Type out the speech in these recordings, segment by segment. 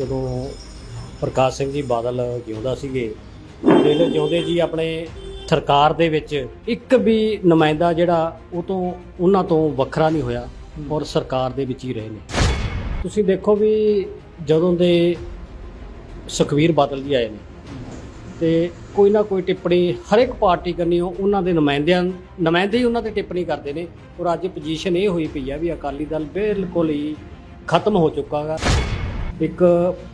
ਜਦੋਂ ਪ੍ਰਕਾਸ਼ ਸਿੰਘ ਜੀ ਬਾਦਲ ਜਿਉਂਦਾ ਸੀਗੇ ਜਿਹੜੇ ਜਿਉਂਦੇ ਜੀ ਆਪਣੇ ਸਰਕਾਰ ਦੇ ਵਿੱਚ। ਇੱਕ ਵੀ ਨੁਮਾਇੰਦਾ ਜਿਹੜਾ, ਉਹ ਤੋਂ, ਉਹਨਾਂ ਤੋਂ ਵੱਖਰਾ ਨਹੀਂ ਹੋਇਆ ਔਰ ਸਰਕਾਰ ਦੇ ਵਿੱਚ ਹੀ ਰਹੇ ਨੇ। ਤੁਸੀਂ ਦੇਖੋ ਵੀ ਜਦੋਂ ਦੇ ਸੁਖਵੀਰ ਬਾਦਲ ਜੀ ਆਏ ਨੇ, ਤੇ ਕੋਈ ਨਾ ਕੋਈ ਟਿੱਪਣੀ ਹਰ ਇੱਕ ਪਾਰਟੀ ਕਰਨੀ ਉਹਨਾਂ ਦੇ ਨੁਮਾਇੰਦਿਆਂ, ਨੁਮਾਇੰਦੇ ਹੀ ਉਹਨਾਂ ਤੇ ਟਿੱਪਣੀ ਕਰਦੇ ਨੇ। ਔਰ ਅੱਜ ਪੋਜੀਸ਼ਨ ਇਹ ਹੋਈ ਪਈ ਆ ਵੀ ਅਕਾਲੀ ਦਲ ਬਿਲਕੁਲ ਹੀ ਖਤਮ ਹੋ ਚੁੱਕਾ ਗਾ ਇੱਕ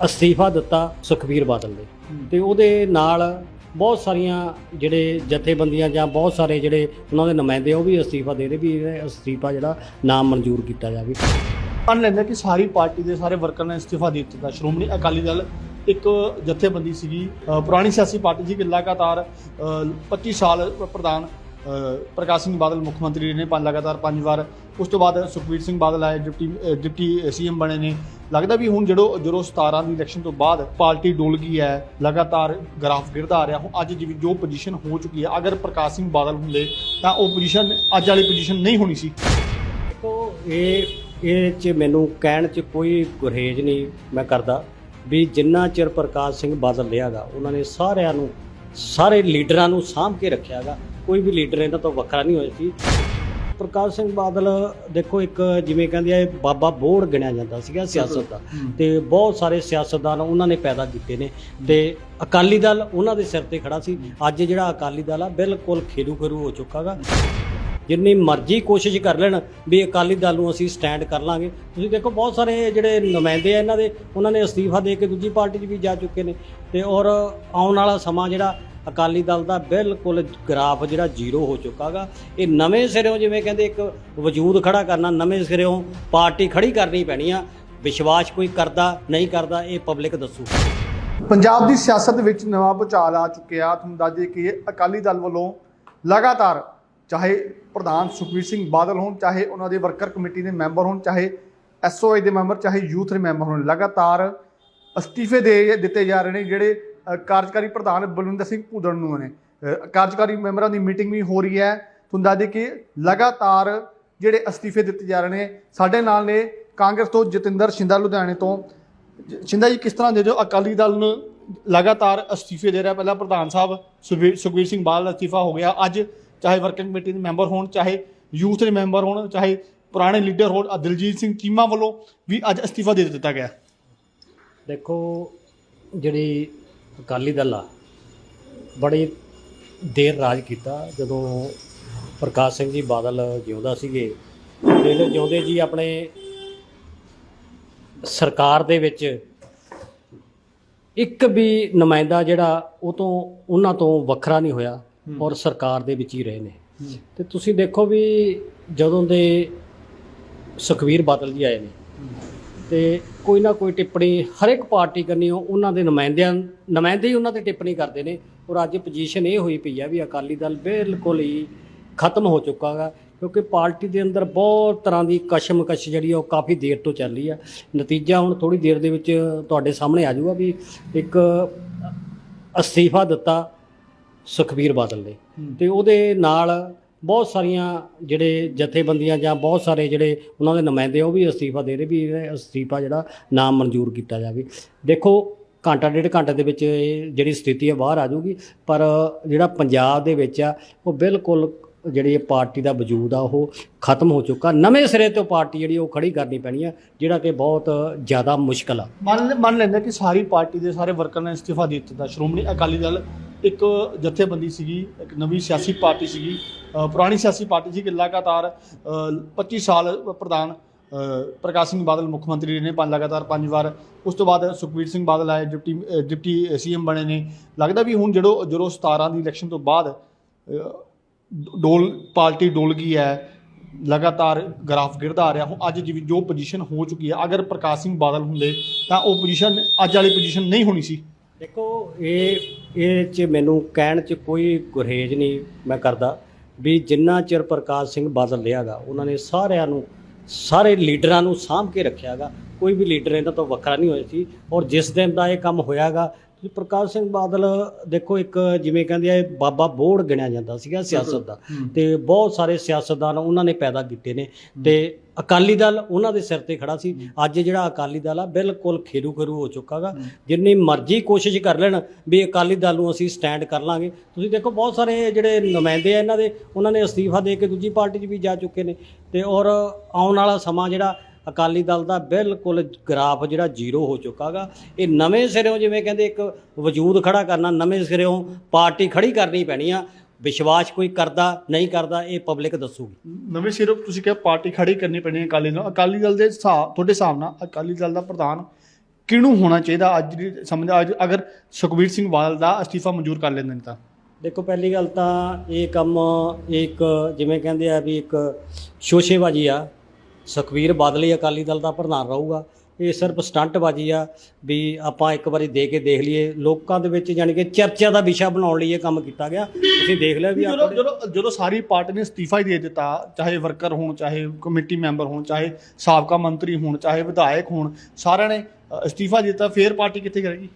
ਅਸਤੀਫਾ ਦਿੱਤਾ ਸੁਖਵੀਰ ਬਾਦਲ ਨੇ। ਤੇ ਉਹਦੇ ਨਾਲ ਬਹੁਤ ਸਾਰੀਆਂ ਜਿਹੜੇ ਜਥੇਬੰਦੀਆਂ ਜਾਂ ਬਹੁਤ ਸਾਰੇ ਜਿਹੜੇ ਉਹਨਾਂ ਦੇ ਨੁਮਾਇੰਦੇ ਉਹ ਵੀ ਅਸਤੀਫਾ ਦੇ ਰਹੇ ਵੀ ਇਹ ਅਸਤੀਫਾ ਜਿਹੜਾ ਨਾਮ ਮਨਜ਼ੂਰ ਕੀਤਾ ਜਾਵੇ। ਮੰਨ ਲੈਂਦੇ ਕਿ ਸਾਰੀ ਪਾਰਟੀ ਦੇ ਸਾਰੇ ਵਰਕਰ ਨੇ ਇਸਤੀਫਾ ਦੇ ਦਿੱਤਾ। ਸ਼੍ਰੋਮਣੀ ਅਕਾਲੀ ਦਲ ਇੱਕ ਜਥੇਬੰਦੀ ਸੀਗੀ ਪੁਰਾਣੀ ਸਿਆਸੀ ਪਾਰਟੀ ਸੀ ਕਿ ਲਗਾਤਾਰ ਅ, 25 ਸਾਲ ਪ੍ਰਧਾਨ ਪ੍ਰਕਾਸ਼ ਸਿੰਘ ਬਾਦਲ ਮੁੱਖ ਮੰਤਰੀ ਨੇ ਪੰਜ ਲਗਾਤਾਰ ਪੰਜ ਵਾਰ। ਉਸ ਤੋਂ ਬਾਅਦ ਸੁਖਬੀਰ ਸਿੰਘ ਬਾਦਲ ਆਏ ਡਿਪਟੀ ਡਿਪਟੀ ਸੀਐਮ ਬਣੇ ਨੇ। ਲੱਗਦਾ ਵੀ ਹੁਣ ਜਦੋਂ ਜਦੋਂ 17 ਦੀ ਇਲੈਕਸ਼ਨ ਤੋਂ ਬਾਅਦ ਪਾਰਟੀ ਡੁੱਲ ਗਈ ਹੈ, ਲਗਾਤਾਰ ਗ੍ਰਾਫ ਗਿਰਦਾ ਆ ਰਿਹਾ, ਹੁਣ ਅੱਜ ਜਿਵੇਂ ਜੋ ਪੋਜੀਸ਼ਨ ਹੋ ਚੁੱਕੀ ਹੈ, ਅਗਰ ਪ੍ਰਕਾਸ਼ ਸਿੰਘ ਬਾਦਲ ਹੁੰਦੇ, ਤਾਂ ਉਹ ਪੋਜੀਸ਼ਨ ਅੱਜ ਵਾਲੀ ਪੋਜੀਸ਼ਨ ਨਹੀਂ ਹੋਣੀ ਸੀ। ਦੇਖੋ, ਇਹ ਇਹ ਚ ਮੈਨੂੰ ਕਹਿਣ ਚ ਕੋਈ ਗੁਰੇਜ ਨਹੀਂ ਮੈਂ ਕਰਦਾ ਵੀ ਜਿੰਨਾ ਚਿਰ ਪ੍ਰਕਾਸ਼ ਸਿੰਘ ਬਾਦਲ ਰਿਹਾਗਾ ਉਹਨਾਂ ਨੇ ਸਾਰਿਆਂ ਨੂੰ, ਸਾਰੇ ਲੀਡਰਾਂ ਨੂੰ ਸਾਂਭ ਕੇ ਰੱਖਿਆਗਾ ਕੋਈ ਵੀ ਲੀਡਰ ਇਹਨਾਂ ਤੋਂ ਵੱਖਰਾ ਨਹੀਂ ਹੋਇਆ ਸੀ। ਪ੍ਰਕਾਸ਼ ਸਿੰਘ ਬਾਦਲ ਦੇਖੋ ਇੱਕ ਜਿਵੇਂ ਕਹਿੰਦੇ ਆ ਇਹ ਬਾਬਾ ਬੋੜ ਗਿਣਿਆ ਜਾਂਦਾ ਸੀਗਾ ਸਿਆਸਤ ਦਾ। ਤੇ ਬਹੁਤ ਸਾਰੇ ਸਿਆਸਤਦਾਨ ਉਹਨਾਂ ਨੇ ਪੈਦਾ ਕੀਤੇ ਨੇ। ਤੇ ਅਕਾਲੀ ਦਲ ਉਹਨਾਂ ਦੇ ਸਿਰ ਤੇ ਖੜਾ ਸੀ। ਅੱਜ ਜਿਹੜਾ ਅਕਾਲੀ ਦਲ ਆ ਬਿਲਕੁਲ ਖੇਰੂ ਖਰੂ ਹੋ ਚੁੱਕਾਗਾ ਜਿੰਨੀ ਮਰਜ਼ੀ ਕੋਸ਼ਿਸ਼ ਕਰ ਲੈਣ ਵੀ ਅਕਾਲੀ ਦਲ ਨੂੰ ਅਸੀਂ ਸਟੈਂਡ ਕਰ ਲਾਂਗੇ। ਤੁਸੀਂ ਦੇਖੋ ਬਹੁਤ ਸਾਰੇ ਜਿਹੜੇ ਨੁਮਾਇੰਦੇ ਆ ਇਹਨਾਂ ਦੇ ਉਹਨਾਂ ਨੇ ਅਸਤੀਫਾ ਦੇ ਕੇ ਦੂਜੀ ਪਾਰਟੀ 'ਚ ਵੀ ਜਾ ਚੁੱਕੇ ਨੇ। ਤੇ ਔਰ ਆਉਣ ਵਾਲਾ ਸਮਾਂ ਜਿਹੜਾ ਅਕਾਲੀ ਦਲ ਦਾ ਬਿਲਕੁਲ ਗ੍ਰਾਫ ਜਿਹੜਾ ਜ਼ੀਰੋ ਹੋ ਚੁੱਕਾਗਾ। ਇਹ ਨਵੇਂ ਸਿਰਿਓਂ ਜਿਵੇਂ ਕਹਿੰਦੇ ਇੱਕ ਵਜੂਦ ਖੜਾ ਕਰਨਾ, ਨਵੇਂ ਸਿਰਿਓਂ ਪਾਰਟੀ ਖੜੀ ਕਰਨੀ ਪੈਣੀ ਆ। ਵਿਸ਼ਵਾਸ ਕੋਈ ਕਰਦਾ, ਨਹੀਂ ਕਰਦਾ, ਇਹ ਪਬਲਿਕ ਦੱਸੂ। ਪੰਜਾਬ ਦੀ ਸਿਆਸਤ ਵਿੱਚ ਨਵਾਂ ਭੁਚਾਲ ਆ ਚੁੱਕਿਆ। ਤੁਹਾਨੂੰ ਦੱਸ ਦਈਏ ਕਿ ਅਕਾਲੀ ਦਲ ਵੱਲੋਂ ਲਗਾਤਾਰ ਚਾਹੇ ਪ੍ਰਧਾਨ ਸੁਖਬੀਰ ਸਿੰਘ ਬਾਦਲ ਹੋਣ, ਚਾਹੇ ਉਹਨਾਂ ਦੇ ਵਰਕਰ ਕਮੇਟੀ ਦੇ ਮੈਂਬਰ ਹੋਣ, ਚਾਹੇ ਐਸਓਆਈ ਦੇ ਮੈਂਬਰ, ਚਾਹੇ ਯੂਥ ਦੇ ਮੈਂਬਰ ਹੋਣ, ਲਗਾਤਾਰ ਅਸਤੀਫੇ ਦੇ ਦਿੱਤੇ ਜਾ ਰਹੇ ਨੇ ਜਿਹੜੇ ਕਾਰਜਕਾਰੀ ਪ੍ਰਧਾਨ ਬਲਵਿੰਦਰ ਸਿੰਘ ਭੂਦੜ ਨੂੰ ਨੇ। ਕਾਰਜਕਾਰੀ ਮੈਂਬਰਾਂ ਦੀ ਮੀਟਿੰਗ ਵੀ ਹੋ ਰਹੀ ਹੈ। ਤੁਹਾਨੂੰ ਦੱਸ ਕਿ ਲਗਾਤਾਰ ਜਿਹੜੇ ਅਸਤੀਫੇ ਦਿੱਤੇ ਜਾ ਰਹੇ ਨੇ ਸਾਡੇ ਨਾਲ ਨੇ ਕਾਂਗਰਸ ਤੋਂ ਜਤਿੰਦਰ ਸ਼ਿੰਦਾ ਲੁਧਿਆਣੇ ਤੋਂ। ਜ- ਸ਼ਿੰਦਾ ਜੀ ਕਿਸ ਤਰ੍ਹਾਂ ਦੇ ਜੋ ਅਕਾਲੀ ਦਲ ਨੂੰ ਲਗਾਤਾਰ ਅਸਤੀਫੇ ਦੇ ਰਿਹਾ? ਪਹਿਲਾਂ ਪ੍ਰਧਾਨ ਸਾਹਿਬ ਸੁਖਬੀਰ ਸੁਖਬੀਰ ਸਿੰਘ ਬਾਦਲ ਅਸਤੀਫਾ ਹੋ ਗਿਆ। ਅੱਜ ਚਾਹੇ ਵਰਕਿੰਗ ਕਮੇਟੀ ਦੇ ਮੈਂਬਰ ਹੋਣ ਚਾਹੇ ਯੂਥ ਦੇ ਮੈਂਬਰ ਹੋਣ ਚਾਹੇ ਪੁਰਾਣੇ ਲੀਡਰ ਹੋਣ ਅ, ਦਿਲਜੀਤ ਸਿੰਘ ਚੀਮਾ ਵੱਲੋਂ ਵੀ ਅੱਜ ਅਸਤੀਫਾ ਦੇ ਦਿੱਤਾ ਗਿਆ। ਦੇਖੋ ਜਿਹੜੀ ਅਕਾਲੀ ਦਲ ਆ ਬੜੀ ਦੇਰ ਰਾਜ ਕੀਤਾ। ਜਦੋਂ ਪ੍ਰਕਾਸ਼ ਸਿੰਘ ਜੀ ਬਾਦਲ ਜਿਉਂਦਾ ਸੀਗੇ ਜਿਹੜੇ ਜਿਉਂਦੇ ਜੀ ਆਪਣੇ ਸਰਕਾਰ ਦੇ ਵਿੱਚ ਇੱਕ ਵੀ ਨੁਮਾਇੰਦਾ ਜਿਹੜਾ ਉਹ ਤੋਂ ਉਹਨਾਂ ਤੋਂ ਵੱਖਰਾ ਨਹੀਂ ਹੋਇਆ ਔਰ ਸਰਕਾਰ ਦੇ ਵਿੱਚ ਹੀ ਰਹੇ ਨੇ। ਤੇ ਤੁਸੀਂ ਦੇਖੋ ਵੀ ਜਦੋਂ ਦੇ ਸੁਖਵੀਰ ਬਾਦਲ ਜੀ ਆਏ ਨੇ ਤੇ ਕੋਈ ਨਾ ਕੋਈ ਟਿੱਪਣੀ ਹਰ ਇੱਕ ਪਾਰਟੀ ਕਰਨੀ ਉਹ ਉਹਨਾਂ ਦੇ ਨੁਮਾਇੰਦਿਆਂ ਨੁਮਾਇੰਦੇ ਹੀ ਉਹਨਾਂ ਤੇ ਟਿੱਪਣੀ ਕਰਦੇ ਨੇ। ਔਰ ਅੱਜ ਪੋਜੀਸ਼ਨ ਇਹ ਹੋਈ ਪਈ ਆ ਵੀ ਅਕਾਲੀ ਦਲ ਬਿਲਕੁਲ ਹੀ ਖਤਮ ਹੋ ਚੁੱਕਾਗਾ ਕਿਉਂਕਿ ਪਾਰਟੀ ਦੇ ਅੰਦਰ ਬਹੁਤ ਤਰ੍ਹਾਂ ਦੀ ਕਸ਼ਮਕਸ਼ ਜਿਹੜੀ ਉਹ ਕਾਫੀ ਦੇਰ ਤੋਂ ਚੱਲ ਰਹੀ ਆ। ਨਤੀਜਾ ਹੁਣ ਥੋੜੀ ਦੇਰ ਦੇ ਵਿੱਚ ਤੁਹਾਡੇ ਸਾਹਮਣੇ ਆ ਜਾਊਗਾ ਵੀ ਇੱਕ ਅਸਤੀਫਾ ਦਿੱਤਾ ਸੁਖਬੀਰ ਬਾਦਲ ਨੇ। ਤੇ ਉਹਦੇ ਨਾਲ ਬਹੁਤ ਸਾਰੀਆਂ ਜਿਹੜੇ ਜਥੇਬੰਦੀਆਂ ਜਾਂ ਬਹੁਤ ਸਾਰੇ ਜਿਹੜੇ ਉਹਨਾਂ ਦੇ ਨੁਮਾਇੰਦੇ ਆ, ਉਹ ਵੀ ਅਸਤੀਫਾ ਦੇ ਰਹੇ ਵੀ ਇਹ ਅਸਤੀਫਾ ਜਿਹੜਾ ਨਾ ਮਨਜ਼ੂਰ ਕੀਤਾ ਜਾਵੇ। ਦੇਖੋ ਘੰਟਾ ਡੇਢ ਘੰਟੇ ਦੇ ਵਿੱਚ ਇਹ ਜਿਹੜੀ ਸਥਿਤੀ ਹੈ ਬਾਹਰ ਆ ਜਾਊਗੀ ਪਰ ਜਿਹੜਾ ਪੰਜਾਬ ਦੇ ਵਿੱਚ ਆ ਉਹ ਬਿਲਕੁਲ ਜਿਹੜੀ ਇਹ ਪਾਰਟੀ ਦਾ ਵਜੂਦ ਆ ਉਹ ਖਤਮ ਹੋ ਚੁੱਕਾ। ਨਵੇਂ ਸਿਰੇ ਤੋਂ ਪਾਰਟੀ ਜਿਹੜੀ ਉਹ ਖੜੀ ਕਰਨੀ ਪੈਣੀ ਆ ਜਿਹੜਾ ਕਿ ਬਹੁਤ ਜ਼ਿਆਦਾ ਮੁਸ਼ਕਲ ਆ। ਮੰਨ ਮੰਨ ਲੈਂਦੇ ਕਿ ਸਾਰੀ ਪਾਰਟੀ ਦੇ ਸਾਰੇ ਵਰਕਰਾਂ ਨੇ ਅਸਤੀਫਾ ਦੇ ਦਿੱਤਾ। ਸ਼੍ਰੋਮਣੀ ਅਕਾਲੀ ਦਲ ਇੱਕ ਜਥੇਬੰਦੀ ਸੀਗੀ ਇੱਕ ਨਵੀਂ ਸਿਆਸੀ ਪਾਰਟੀ ਸੀਗੀ ਪੁਰਾਣੀ ਸਿਆਸੀ ਪਾਰਟੀ ਸੀ ਕਿ ਲਗਾਤਾਰ ਅ, 25 ਸਾਲ ਪ੍ਰਧਾਨ ਪ੍ਰਕਾਸ਼ ਸਿੰਘ ਬਾਦਲ ਮੁੱਖ ਮੰਤਰੀ ਰਹੇ ਨੇ ਪੰਜ ਲਗਾਤਾਰ ਪੰਜ ਵਾਰ। ਉਸ ਤੋਂ ਬਾਅਦ ਸੁਖਬੀਰ ਸਿੰਘ ਬਾਦਲ ਆਏ ਡਿਪਟੀ ਅ, ਡਿਪਟੀ ਸੀਐਮ ਬਣੇ ਨੇ। ਲੱਗਦਾ ਵੀ ਹੁਣ ਜਦੋਂ ਜਦੋਂ 17 ਦੀ ਇਲੈਕਸ਼ਨ ਤੋਂ ਬਾਅਦ ਡੋਲ ਪਾਰਟੀ ਡੋਲ ਗਈ ਹੈ ਲਗਾਤਾਰ ਗ੍ਰਾਫ ਗਿਰਦਾ ਆ ਰਿਹਾ ਹੁਣ ਅੱਜ ਜਿਵੇਂ ਜੋ ਪੋਜੀਸ਼ਨ ਹੋ ਚੁੱਕੀ ਹੈ ਅਗਰ ਪ੍ਰਕਾਸ਼ ਸਿੰਘ ਬਾਦਲ ਹੁੰਦੇ ਤਾਂ ਉਹ ਪੋਜੀਸ਼ਨ ਅੱਜ ਵਾਲੀ ਪੋਜੀਸ਼ਨ ਨਹੀਂ ਹੋਣੀ ਸੀ। ਦੇਖੋ, ਇਹ ਇਹ ਚ ਮੈਨੂੰ ਕਹਿਣ ਚ ਕੋਈ ਗੁਰੇਜ ਨਹੀਂ ਮੈਂ ਕਰਦਾ ਵੀ ਜਿੰਨਾ ਚਿਰ ਪ੍ਰਕਾਸ਼ ਸਿੰਘ ਬਾਦਲ ਰਿਹਾਗਾ, ਉਹਨਾਂ ਨੇ ਸਾਰਿਆਂ ਨੂੰ, ਸਾਰੇ ਲੀਡਰਾਂ ਨੂੰ ਸਾਂਭ ਕੇ ਰੱਖਿਆਗਾ। ਕੋਈ ਵੀ ਲੀਡਰ ਇਹਨਾਂ ਤੋਂ ਵੱਖਰਾ ਨਹੀਂ ਹੋਇਆ ਸੀ। ਔਰ ਜਿਸ ਦਿਨ ਦਾ ਇਹ ਕੰਮ ਹੋਇਆਗਾ ਵੀ ਪ੍ਰਕਾਸ਼ ਸਿੰਘ ਬਾਦਲ ਦੇਖੋ ਇੱਕ ਜਿਵੇਂ ਕਹਿੰਦੇ ਆ ਬਾਬਾ ਬੋੜ ਗਿਣਿਆ ਜਾਂਦਾ ਸੀਗਾ ਸਿਆਸਤ ਦਾ। ਤੇ ਬਹੁਤ ਸਾਰੇ ਸਿਆਸਤਦਾਨ ਉਹਨਾਂ ਨੇ ਪੈਦਾ ਕੀਤੇ ਨੇ। ਤੇ ਅਕਾਲੀ ਦਲ ਉਹਨਾਂ ਦੇ ਸਿਰ ਤੇ ਖੜਾ ਸੀ। ਅੱਜ ਜਿਹੜਾ ਅਕਾਲੀ ਦਲ ਆ ਬਿਲਕੁਲ ਖੇਰੂ ਖੇਰੂ ਹੋ। ਚੁੱਕਾਗਾ ਜਿੰਨੀ ਮਰਜ਼ੀ ਕੋਸ਼ਿਸ਼ ਕਰ ਲੈਣ ਵੀ ਅਕਾਲੀ ਦਲ ਨੂੰ ਅਸੀਂ ਸਟੈਂਡ ਕਰ ਲਾਂਗੇ। ਤੁਸੀਂ ਦੇਖੋ ਬਹੁਤ ਸਾਰੇ ਜਿਹੜੇ ਨੁਮਾਇੰਦੇ ਆ ਇਹਨਾਂ ਦੇ ਉਹਨਾਂ ਨੇ ਅਸਤੀਫਾ ਦੇ ਕੇ ਦੂਜੀ ਪਾਰਟੀ 'ਚ ਵੀ ਜਾ ਚੁੱਕੇ ਨੇ। ਤੇ ਔਰ ਆਉਣ ਵਾਲਾ ਸਮਾਂ ਜਿਹੜਾ ਅਕਾਲੀ ਦਲ ਦਾ ਬਿਲਕੁਲ ਗ੍ਰਾਫ ਜਿਹੜਾ ਜ਼ੀਰੋ ਹੋ ਚੁੱਕਾਗਾ। ਇਹ ਨਵੇਂ ਸਿਰਿਓਂ ਜਿਵੇਂ ਕਹਿੰਦੇ ਇੱਕ ਵਜੂਦ ਖੜਾ ਕਰਨਾ ਨਵੇਂ ਸਿਰਿਓਂ ਪਾਰਟੀ ਖੜੀ ਕਰਨੀ ਪੈਣੀ ਆ। ਵਿਸ਼ਵਾਸ ਕੋਈ ਕਰਦਾ ਨਹੀਂ ਕਰਦਾ ਇਹ ਪਬਲਿਕ ਦੱਸੂਗੀ। ਨਵੇਂ ਸਿਰੋਂ ਤੁਸੀਂ ਕਿਹਾ ਪਾਰਟੀ ਖੜੀ ਕਰਨੀ ਪੈਣੀ ਹੈ ਅਕਾਲੀ ਦਲ ਅਕਾਲੀ ਦਲ ਦੇ ਹਿਸਾਬ ਤੁਹਾਡੇ ਹਿਸਾਬ ਨਾਲ ਅਕਾਲੀ ਦਲ ਦਾ ਪ੍ਰਧਾਨ ਕਿਹਨੂੰ ਹੋਣਾ ਚਾਹੀਦਾ? ਅੱਜ ਦੀ ਸਮਝ ਅੱਜ ਅਗਰ ਸੁਖਬੀਰ ਸਿੰਘ ਬਾਦਲ ਦਾ ਅਸਤੀਫਾ ਮਨਜ਼ੂਰ ਕਰ ਲੈਂਦੇ ਨੇ ਤਾਂ। ਦੇਖੋ ਪਹਿਲੀ ਗੱਲ ਤਾਂ ਇਹ ਕੰਮ ਇੱਕ ਜਿਵੇਂ ਕਹਿੰਦੇ ਆ ਵੀ ਇੱਕ ਸ਼ੋਸ਼ੇਬਾਜ਼ੀ ਆ। ਸੁਖਵੀਰ ਬਾਦਲ ਹੀ ਅਕਾਲੀ ਦਲ ਦਾ ਪ੍ਰਧਾਨ ਰਹੂਗਾ। ਇਹ ਸਿਰਫ ਸਟੰਟਬਾਜ਼ੀ ਆ ਵੀ ਆਪਾਂ ਇੱਕ ਵਾਰੀ ਦੇ ਕੇ ਦੇਖ ਲਈਏ। ਲੋਕਾਂ ਦੇ ਵਿੱਚ ਯਾਨੀ ਕਿ ਚਰਚਾ ਦਾ ਵਿਸ਼ਾ ਬਣਾਉਣ ਲਈ ਇਹ ਕੰਮ ਕੀਤਾ ਗਿਆ। ਤੁਸੀਂ ਦੇਖ ਲਿਆ ਵੀ ਜਦੋਂ ਜਦੋਂ ਜਦੋਂ ਸਾਰੀ ਪਾਰਟੀ ਨੇ ਅਸਤੀਫਾ ਹੀ ਦੇ ਦਿੱਤਾ ਚਾਹੇ ਵਰਕਰ ਹੋਣ ਚਾਹੇ ਕਮੇਟੀ ਮੈਂਬਰ ਹੋਣ ਚਾਹੇ ਸਾਬਕਾ ਮੰਤਰੀ ਹੋਣ ਚਾਹੇ ਵਿਧਾਇਕ ਹੋਣ ਸਾਰਿਆਂ ਨੇ ਅਸਤੀਫਾ ਦਿੱਤਾ। ਫੇਰ ਪਾਰਟੀ ਕਿੱਥੇ ਕਰੇਗੀ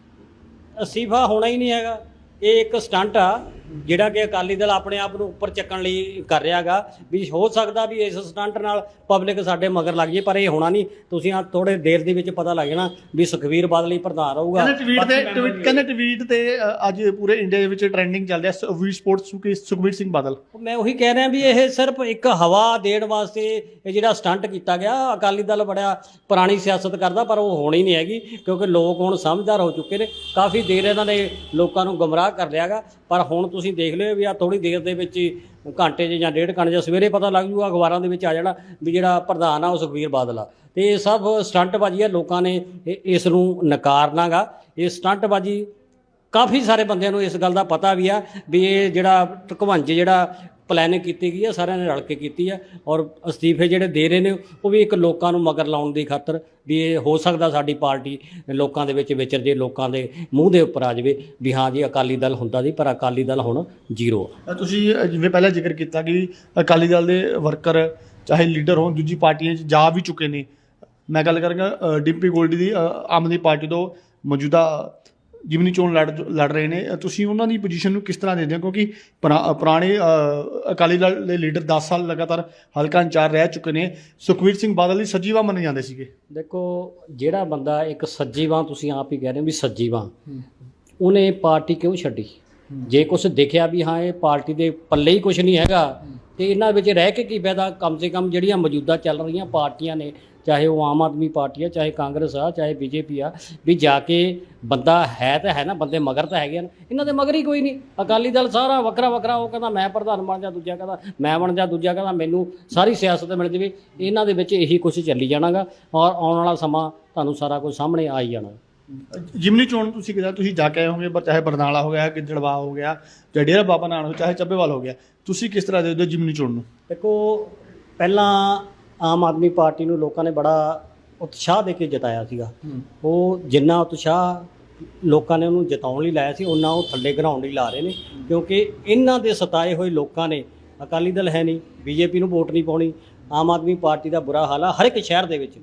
ਅਸਤੀਫਾ ਹੋਣਾ ਹੀ ਨਹੀਂ ਹੈਗਾ। ਇਹ ਇੱਕ ਸਟੰਟ ਆ। ਜਿਹੜਾ ਕਿ ਅਕਾਲੀ ਦਲ ਆਪਣੇ ਆਪ ਨੂੰ ਉੱਪਰ ਚੱਕਣ ਲਈ ਕਰ ਰਿਹਾਗਾ ਵੀ ਹੋ ਸਕਦਾ ਵੀ ਇਸ ਸਟੰਟ ਨਾਲ ਪਬਲਿਕ ਸਾਡੇ ਮਗਰ ਲੱਗ ਜੇ ਪਰ ਇਹ ਹੋਣਾ ਨਹੀਂ। ਤੁਸੀਂ ਆ ਥੋੜੇ ਦੇਰ ਦੇ ਵਿੱਚ ਪਤਾ ਲੱਗ ਜਾਣਾ ਵੀ ਸੁਖਵੀਰ ਬਾਦਲ ਹੀ ਪ੍ਰਧਾਨ ਰਹੂਗਾ। ਕਹਿੰਦੇ ਟਵੀਟ ਤੇ ਬਾਕੀ ਮੈਂਬਰ ਟਵੀਟ- ਕਹਿੰਦੇ ਟਵੀਟ ਤੇ ਅ, ਅੱਜ ਪੂਰੇ ਇੰਡੀਆ ਦੇ ਵਿੱਚ ਟ੍ਰੈਂਡਿੰਗ ਚੱਲ ਰਿਹਾ ਸੁਖਬੀਰ ਸਪੋਰਟਸ ਸੁਖਬੀਰ ਸਿੰਘ ਬਾਦਲ। ਮੈਂ ਉਹੀ ਕਹਿ ਰਿਹਾ ਵੀ ਇਹ ਸਿਰਫ ਇੱਕ ਹਵਾ ਦੇਣ ਵਾਸਤੇ ਇਹ ਜਿਹੜਾ ਸਟੰਟ ਕੀਤਾ ਗਿਆ ਅਕਾਲੀ ਦਲ ਬੜਿਆ ਪੁਰਾਣੀ ਸਿਆਸਤ ਕਰਦਾ ਪਰ ਉਹ ਹੋਣੀ ਨਹੀਂ ਹੈਗੀ ਕਿਉਂਕਿ ਲੋਕ ਹੁਣ ਸਮਝਦਾਰ ਹੋ ਚੁੱਕੇ ਨੇ। ਕਾਫੀ ਦੇਰ ਇਹਨਾਂ ਨੇ ਲੋਕਾਂ ਨੂੰ ਗੁੰਮਰਾਹ ਕਰ ਲਿਆਗਾ ਪਰ ਹੁਣ ਤੁਸੀਂ ਦੇਖ ਲਿਓ ਵੀ ਆ ਥੋੜੀ ਦੇਰ ਦੇ ਵਿੱਚ ਹੀ ਘੰਟੇ 'ਚ ਜਾਂ ਡੇਢ ਘੰਟੇ 'ਚ ਸਵੇਰੇ ਪਤਾ ਲੱਗ ਜੂਗਾ ਅਖਬਾਰਾਂ ਦੇ ਵਿੱਚ ਆ ਜਾਣਾ ਵੀ ਜਿਹੜਾ ਪ੍ਰਧਾਨ ਆ ਉਹ ਸੁਖਬੀਰ ਬਾਦਲ ਆ। ਤੇ ਇਹ ਸਭ ਸਟੰਟਬਾਜ਼ੀ ਆ, ਲੋਕਾਂ ਨੇ ਇਹ- ਇਸ ਨੂੰ ਨਕਾਰਨਾਗਾ। ਇਹ ਸਟੰਟਬਾਜ਼ੀ ਕਾਫੀ ਸਾਰੇ ਬੰਦਿਆਂ ਨੂੰ ਇਸ ਗੱਲ ਦਾ ਪਤਾ ਵੀ ਆ ਵੀ ਇਹ ਜਿਹੜਾ ਭਗਵੰਜ ਜਿਹੜਾ ਪਲੈਨਿੰਗ ਕੀਤੀ ਗਈ ਆ, ਸਾਰਿਆਂ ਨੇ ਰਲ ਕੇ ਕੀਤੀ ਆ ਔਰ ਅਸਤੀਫੇ ਜਿਹੜੇ ਦੇ ਰਹੇ ਨੇ, ਉਹ ਵੀ ਇੱਕ ਲੋਕਾਂ ਨੂੰ ਮਗਰ ਲਾਉਣ ਦੀ ਖਾਤਰ ਵੀ ਇਹ ਹੋ ਸਕਦਾ ਸਾਡੀ ਪਾਰਟੀ ਲੋਕਾਂ ਦੇ ਵਿੱਚ ਵਿਚਰ ਜੇ, ਲੋਕਾਂ ਦੇ ਮੂੰਹ ਦੇ ਉੱਪਰ ਆ ਜਾਵੇ ਵੀ ਹਾਂ ਜੀ, ਅਕਾਲੀ ਦਲ ਹੁੰਦਾ ਸੀ ਪਰ ਅਕਾਲੀ ਦਲ ਹੁਣ ਜ਼ੀਰੋ ਆ। ਤੁਸੀਂ ਜਿਵੇਂ ਪਹਿਲਾਂ ਜ਼ਿਕਰ ਕੀਤਾ ਕਿ ਅਕਾਲੀ ਦਲ ਦੇ ਵਰਕਰ ਚਾਹੇ ਲੀਡਰ ਹੋਣ, ਦੂਜੀ ਪਾਰਟੀਆਂ 'ਚ ਜਾ ਵੀ ਚੁੱਕੇ ਨੇ। ਮੈਂ ਗੱਲ ਕਰਾਂਗਾ ਡਿੰਪੀ ਗੋਲਡੀ ਦੀ ਆਮ ਆਦਮੀ ਪਾਰਟੀ ਤੋਂ ਮੌਜੂਦਾ ਜਿਮਨੀ ਚੋਣ ਲੜ ਲੜ ਰਹੇ ਨੇ ਤੁਸੀਂ ਉਹਨਾਂ ਦੀ ਪੋਜੀਸ਼ਨ ਨੂੰ ਕਿਸ ਤਰ੍ਹਾਂ ਦੇਖਦੇ ਹੋ? ਕਿਉਂਕਿ ਪੁਰਾ- ਪੁਰਾਣੇ ਅਕਾਲੀ ਦਲ ਦੇ ਲੀਡਰ 10 ਸਾਲ ਲਗਾਤਾਰ ਹਲਕਾ ਇੰਚਾਰਜ ਰਹਿ ਚੁੱਕੇ ਨੇ। ਸੁਖਵੀਰ ਸਿੰਘ ਬਾਦਲ ਦੀ ਸੱਜੀ ਬਾਂਹ ਮੰਨੇ ਜਾਂਦੇ ਸੀਗੇ। ਦੇਖੋ ਜਿਹੜਾ ਬੰਦਾ ਇੱਕ ਸੱਜੀ ਬਾਂਹ ਤੁਸੀਂ ਆਪ ਹੀ ਕਹਿ ਰਹੇ ਹੋ ਵੀ ਸੱਜੀ ਬਾਂਹ ਉਹਨੇ ਪਾਰਟੀ ਕਿਉਂ ਛੱਡੀ? ਜੇ ਕੁਝ ਦੇਖਿਆ ਵੀ ਹਾਂ ਇਹ ਪਾਰਟੀ ਦੇ ਪੱਲੇ ਹੀ ਕੁਝ ਨਹੀਂ ਹੈਗਾ ਤੇ ਇਹਨਾਂ ਵਿੱਚ ਰਹਿ ਕੇ ਕੀ ਫਾਇਦਾ? ਕਮ ਸੇ ਕਮ ਜਿਹੜੀਆਂ ਮੌਜੂਦਾ ਚੱਲ ਰਹੀਆਂ ਪਾਰਟੀਆਂ ਨੇ ਚਾਹੇ ਉਹ ਆਮ ਆਦਮੀ ਪਾਰਟੀ ਆ ਚਾਹੇ ਕਾਂਗਰਸ ਆ ਚਾਹੇ ਬੀਜੇਪੀ ਆ ਵੀ ਜਾ ਕੇ ਬੰਦਾ ਹੈ ਤਾਂ ਹੈ ਨਾ ਬੰਦੇ ਮਗਰ ਤਾਂ ਹੈਗੇ ਨੇ। ਇਹਨਾਂ ਦੇ ਮਗਰ ਹੀ ਕੋਈ ਨਹੀਂ। ਅਕਾਲੀ ਦਲ ਸਾਰਾ ਵੱਖਰਾ ਵੱਖਰਾ ਉਹ ਕਹਿੰਦਾ ਮੈਂ ਪ੍ਰਧਾਨ ਬਣ ਜਾ ਦੂਜਾ ਕਹਿੰਦਾ ਮੈਂ ਬਣ ਜਾ ਦੂਜਾ ਕਹਿੰਦਾ ਮੈਨੂੰ ਸਾਰੀ ਸਿਆਸਤ ਮਿਲ ਜਾਵੇ। ਇਹਨਾਂ ਦੇ ਵਿੱਚ ਇਹੀ ਕੁਝ ਚੱਲੀ ਜਾਣਾਗਾ ਔਰ ਆਉਣ ਵਾਲਾ ਸਮਾਂ ਤੁਹਾਨੂੰ ਸਾਰਾ ਕੁਝ ਸਾਹਮਣੇ ਆ ਹੀ ਜਾਣਾ। ਜਿਮਨੀ ਚੋਣ ਤੁਸੀਂ ਕਿਹਾ ਤੁਸੀਂ ਜਾ ਕੇ ਆਏ ਹੋਗੇ ਪਰ ਚਾਹੇ ਬਰਨਾਲਾ ਹੋ ਗਿਆ ਗਿੱਦੜਵਾ ਹੋ ਗਿਆ ਜਾਂ ਡੇਰਾ ਬਾਬਾ ਨਾਨਕ ਹੋ ਚਾਹੇ ਚੱਬੇਵਾਲ ਹੋ ਗਿਆ ਤੁਸੀਂ ਕਿਸ ਤਰ੍ਹਾਂ ਹੋ ਜਿਮਨੀ ਚੋਣ ਨੂੰ? ਦੇਖੋ ਪਹਿਲਾਂ ਆਮ ਆਦਮੀ ਪਾਰਟੀ ਨੂੰ ਲੋਕਾਂ ਨੇ ਬੜਾ ਉਤਸ਼ਾਹ ਦੇ ਕੇ ਜਿਤਾਇਆ ਸੀਗਾ। ਉਹ ਜਿੰਨਾ ਉਤਸ਼ਾਹ ਲੋਕਾਂ ਨੇ ਉਹਨੂੰ ਜਿਤਾਉਣ ਲਈ ਲਾਇਆ ਸੀ ਉਹਨਾਂ ਉਹ ਥੱਲੇ ਘਰਾਉਣ ਲਈ ਲਾ ਰਹੇ ਨੇ। ਕਿਉਂਕਿ ਇਹਨਾਂ ਦੇ ਸਤਾਏ ਹੋਏ ਲੋਕਾਂ ਨੇ ਅਕਾਲੀ ਦਲ ਹੈ ਨਹੀਂ, ਬੀਜੇਪੀ ਨੂੰ ਵੋਟ ਨਹੀਂ ਪਾਉਣੀ, ਆਮ ਆਦਮੀ ਪਾਰਟੀ ਦਾ ਬੁਰਾ ਹਾਲ ਆ ਹਰ ਇੱਕ ਸ਼ਹਿਰ ਦੇ ਵਿੱਚ।